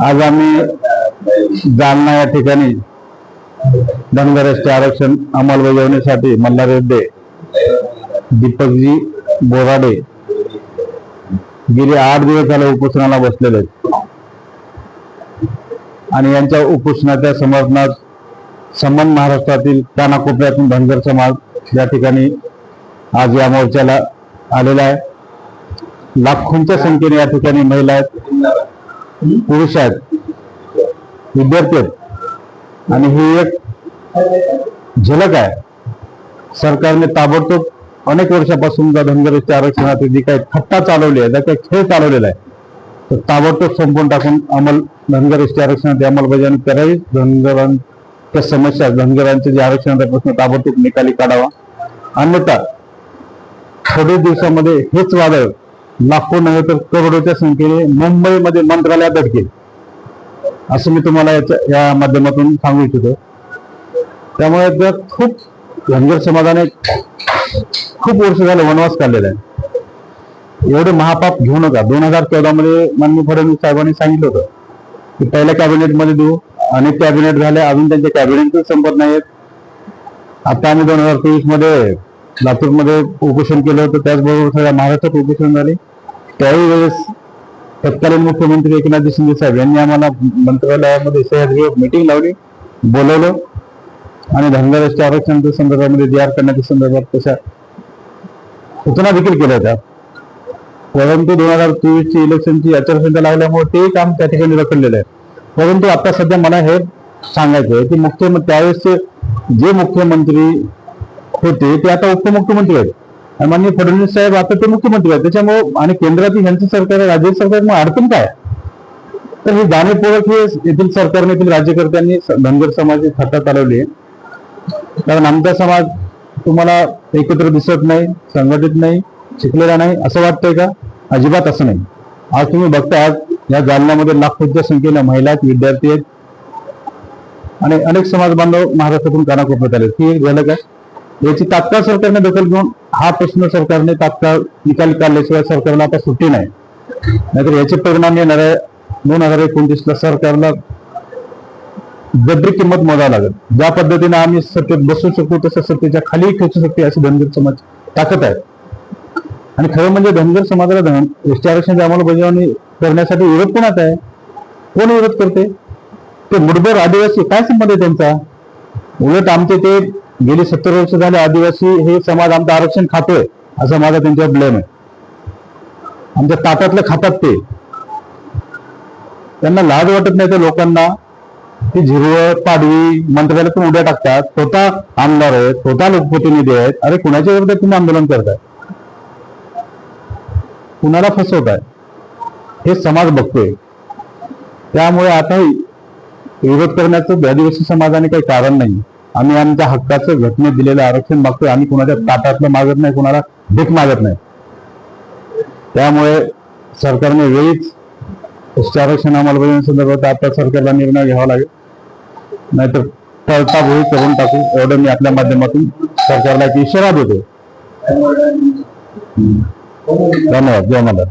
आज आम्ही जालना या ठिकाणी धनगर आरक्षण अंमलबजावणीसाठी मल्हार रेड्डे दीपकजी बोराडे गेले आठ दिवस झाले उपोषणाला बसलेले आहेत. आणि यांच्या उपोषणाच्या समर्थनात संबंध महाराष्ट्रातील कानाकोपऱ्यातून धनगर समाज या ठिकाणी आज या मोर्चाला आलेला आहे. लाखोंच्या संख्येने या ठिकाणी महिला आहेत. पुरुष आहेत विद्यार्थी. आहेत आणि ही एक झलक आहे. सरकारने ताबडतोब अनेक वर्षापासून ज्या धनगरच्या आरक्षणात जी काही थट्टा चालवली आहे ज्या काही खेळ चालवलेला आहे तर ताबडतोब संपवून टाकून अंमल धनगरच्या आरक्षणाची अंमलबजावणी करावी धनगरांच्या समस्या धनगरांचे जे आरक्षणाचा प्रश्न ताबडतोब निकाली काढावा. अन्यथा थोडे दिवसामध्ये हेच वादळ लाखो नव्हे तर करोडोच्या संख्येने मुंबईमध्ये मंत्रालयात अडकेल असं मी तुम्हाला याच्या या माध्यमातून सांगू इच्छितो. त्यामुळे त्या खूप धनगर समाजाने खूप वर्ष झालं वनवास काढलेला आहे. एवढे महापाप घेऊ नका. दोन हजार चौदा मध्ये माननीय फडणवीस साहेबांनी सांगितलं होतं की पहिल्या कॅबिनेटमध्ये देऊ अनेक कॅबिनेट झाले अजून त्यांचे कॅबिनेट संपत नाहीत आता आम्ही दोन हजार तेवीसमध्ये लातूरमध्ये उपोषण केलं होतं त्याचबरोबर सगळ्या महाराष्ट्रात उपोषण झाले. त्याही वेळेस तत्कालीन मुख्यमंत्री एकनाथ शिंदे साहेब यांनी आम्हाला मंत्रालयामध्ये सह्याद्री मीटिंग लावली बोलवलं. आणि धनगरच्या आरक्षणाच्या संदर्भामध्ये जी आर करण्याच्या संदर्भात तशा सूचना देखील केल्या होत्या. परंतु दोन हजार चोवीसची इलेक्शनची आचारसंहिता लागल्यामुळे ते काम त्या ठिकाणी रखडलेलं आहे. परंतु आता सध्या मला हे सांगायचं आहे की मुख्यमंत्री त्यावेळेसचे जे मुख्यमंत्री होते ते आता उपमुख्यमंत्री आहेत. आणि माननीय फडणवीस साहेब आता ते मुख्यमंत्री आहेत. त्याच्यामुळे आणि केंद्रातील यांचं सरकार राज्य सरकार मग अडचण काय? तर हे जाणीवपूर्वक हे येथील सरकारने येथील राज्यकर्त्यांनी धनगर समाज थट्टा चालवली आहे कारण आमचा समाज तुम्हाला एकत्र दिसत नाही संघटित नाही शिकलेला नाही असं वाटतंय का? अजिबात असं नाही. आज तुम्ही बघता या जालन्यामध्ये लाखोच्या संख्येने महिला आहेत विद्यार्थी आहेत. आणि अनेक समाज बांधव महाराष्ट्रातून कानाकोपऱ्यात आले ही एक काय? याची तात्काळ सरकारने दखल घेऊन हा प्रश्न सरकारने तात्काळ निकाल काढल्याशिवाय सरकारला आता सुट्टी नाही. नाहीतर याचे परिणाम येणाऱ्या दोन हजार एकोणतीसला सरकारला गद्री किंमत मोजावं लागेल. ज्या पद्धतीने आम्ही सत्तेत बसू शकतो तसं सत्तेच्या खाली खेचू शकते अशी धनगर समाज ताकद आहे. आणि खरं म्हणजे धनगर समाजाला धन एसटी आरक्षणाची अंमलबजावणी करण्यासाठी विरोध कोणाचा आहे? कोण विरोध करते? ते मुठभर आदिवासी काय संबंध आहे त्यांचा? उलट आमचे ते गेली सत्तर वर्ष झाले आदिवासी हे समाज आमचं आरक्षण खातोय असा माझा त्यांच्यावर ब्लेम आहे. आमच्या ताटातलं खातात ते. त्यांना लाज वाटत नाही त्या लोकांना. ती झिरवळ पाडवी मंत्रालयातून उड्या टाकतात. स्वतः आमदार आहेत स्वतः लोकप्रतिनिधी आहेत. अरे कुणाच्या विरोधात तुम्ही आंदोलन करताय? कुणाला फसवताय? हे समाज बघतोय. त्यामुळे आता विरोध करण्याचं आदिवासी समाजाने काही कारण नाही. आम्ही आमच्या हक्काचं घटनेत दिलेलं आरक्षण मागतोय. आम्ही कुणाच्या ताटातलं मागत नाही कुणाला भीक मागत नाही. त्यामुळे सरकारने वेळीच आरक्षण अंमलबजावणी संदर्भात आता सरकारला निर्णय घ्यावा लागेल. नाहीतर टळता भोई करून टाकू. एवढं मी आपल्या माध्यमातून सरकारला एक इशारा देतो धन्यवाद. जय मला